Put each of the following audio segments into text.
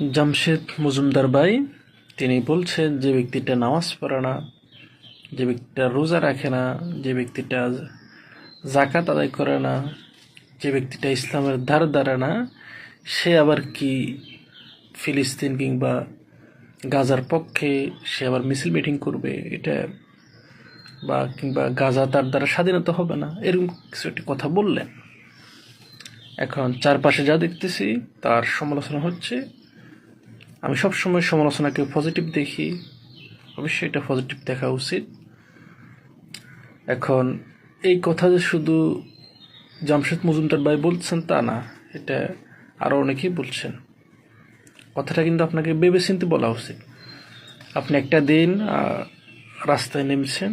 জামশেদ মজুমদার ভাই, তিনি বলছেন, যে ব্যক্তিটা নামাজ পড়ে না, যে ব্যক্তিটা রোজা রাখে না, যে ব্যক্তিটা জাকাত আদায় করে না, যে ব্যক্তিটা ইসলামের ধার ধারে না, সে আবার কি ফিলিস্তিন কিংবা গাজার পক্ষে সে আবার মিছিল মিটিং করবে? এটা বা কিংবা গাজা তার দ্বারা স্বাধীনতা হবে না? এরকম কিছু একটি কথা বললেন। এখন চারপাশে যা দেখতেছি, তার সমালোচনা হচ্ছে আমি সবসময় সমালোচনাকে পজিটিভ দেখি। অবশ্যই এটা পজিটিভ দেখা উচিত। এখন, এই কথা যে শুধু জামশেদ মজুমদার ভাই বলছেন তা না, এটা আরও অনেকেই বলছেন। কথাটা কিন্তু আপনাকে ভেবে চিনতে বলা উচিত। আপনি একটা দিন রাস্তায় নেমেছেন,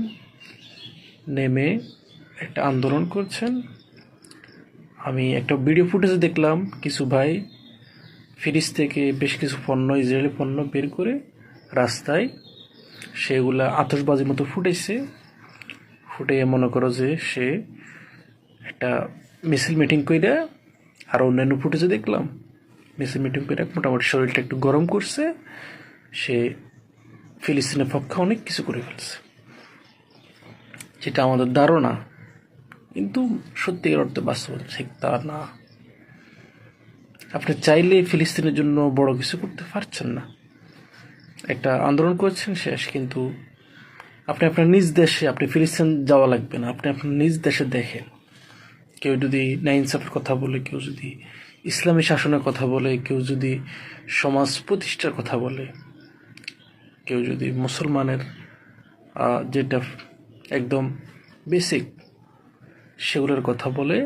নেমে একটা আন্দোলন করছেন। আমি একটা ভিডিও ফুটেজ দেখলাম, কিছু ভাই ফ্রিজ থেকে বেশ কিছু পণ্য, ইসরায়েলি পণ্য বের করে রাস্তায় সেগুলা আতসবাজির মতো ফুটেছে। ফুটে মনে করো যে সে একটা মিছিল মিটিং করে আর অন্যান্য ফুটেজে দেখলাম, মিছিল মিটিং করে মোটামুটি শরীরটা একটু গরম করছে। সে ফিলিস্তিনের পক্ষে অনেক কিছু করে ফেলছে, যেটা আমাদের ধারণা। কিন্তু সত্যিকার অর্থে বাস্তব ঠিক তা না। আপনি চাইলে ফিলিস্তিনের জন্য বড় কিছু করতে পারছেন না। একটা আন্দোলন করছেন শেষ, কিন্তু আপনি আপনার নিজ দেশে, আপনি ফিলিস্তিন যাওয়া লাগবে না। আপনি আপনার নিজ দেশে দেখেন। কেউ যদি নাইনসাফের কথা বলে, কেউ যদি ইসলামী শাসনের কথা বলে, কেউ যদি সমাজ প্রতিষ্ঠার কথা বলে, কেউ যদি মুসলমানের যেটা একদম বেসিক সেগুলোর কথা বলে,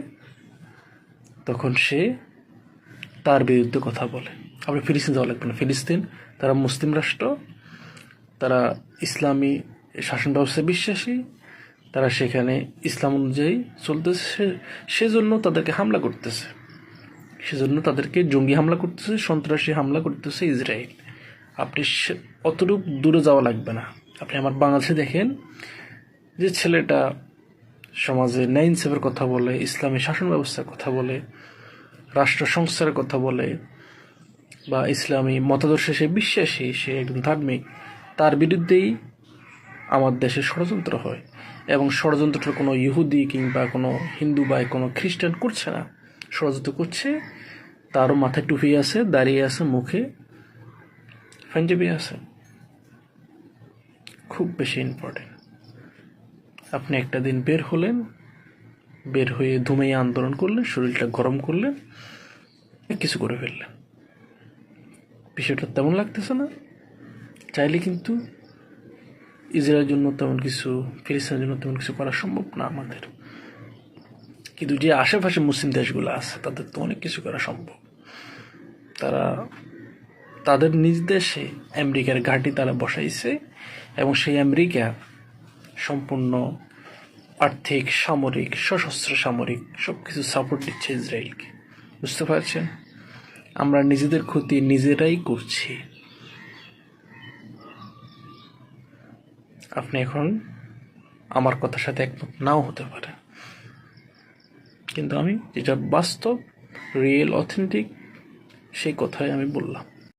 তখন সে তার বিরুদ্ধে কথা বলে। আপনি ফিলিস্তিন যাওয়া লাগবে না। ফিলিস্তিন, তারা মুসলিম রাষ্ট্র, তারা ইসলামী শাসন ব্যবস্থায় বিশ্বাসী, তারা সেখানে ইসলাম অনুযায়ী চলতেছে। সেজন্য তাদেরকে হামলা করতেছে। সেজন্য তাদেরকে জঙ্গি হামলা করতেছে, সন্ত্রাসী হামলা করতেছে ইসরায়েল। আপনি অতটুকু দূরে যাওয়া লাগবে না। আপনি আমার বাংলাদেশে দেখেন যে ছেলেটা সমাজে ন্যায় ইনসাফের কথা বলে, ইসলামী শাসন ব্যবস্থার কথা বলে রাষ্ট্র সংস্কারের কথা বলে বা ইসলামী মতাদর্শে সে বিশ্বাসী, সে একজন ধার্মিক তার বিরুদ্ধেই আমার দেশে ষড়যন্ত্র হয় এবং ষড়যন্ত্রটা কোনো ইহুদি কিংবা কোনো হিন্দু বা কোনো খ্রিস্টান করছে না। ষড়যন্ত্র করছে, তারও মাথায় টুপি আছে, দাঁড়িয়ে আছে, মুখে পাঞ্জাবি আছে। খুব বেশি ইম্পর্টেন্ট আপনি একটা দিন বের হলেন বের হয়ে ধুমাইয়ে আন্দোলন করলেন, শরীরটা গরম করলেন, কিছু করে ফেললেন। বিষয়টা তেমন লাগতেছে না। চাইলে কিন্তু ইসরায়েলের জন্য তেমন কিছু, ফিলিস্তিনের জন্য তেমন কিছু করা সম্ভব না আমাদের। কিন্তু যে আশেপাশে মুসলিম দেশগুলো আছে, তাদের তো অনেক কিছু করা সম্ভব। তারা, তাদের নিজ দেশে আমেরিকার ঘাঁটি তারা বসাইছে, এবং সেই আমেরিকা সম্পূর্ণ আর্থিক, সামরিক, সশস্ত্র সামরিক সব কিছু সাপোর্ট দিচ্ছে ইসরায়েলকে। বুঝতে পারছেন? আমরা নিজেদের ক্ষতি নিজেরাই করছি। আপনি এখন আমার কথার সাথে একমত নাও হতে পারে কিন্তু আমি যেটা বাস্তব রিয়েল অথেন্টিক সেই কথাই আমি বললাম।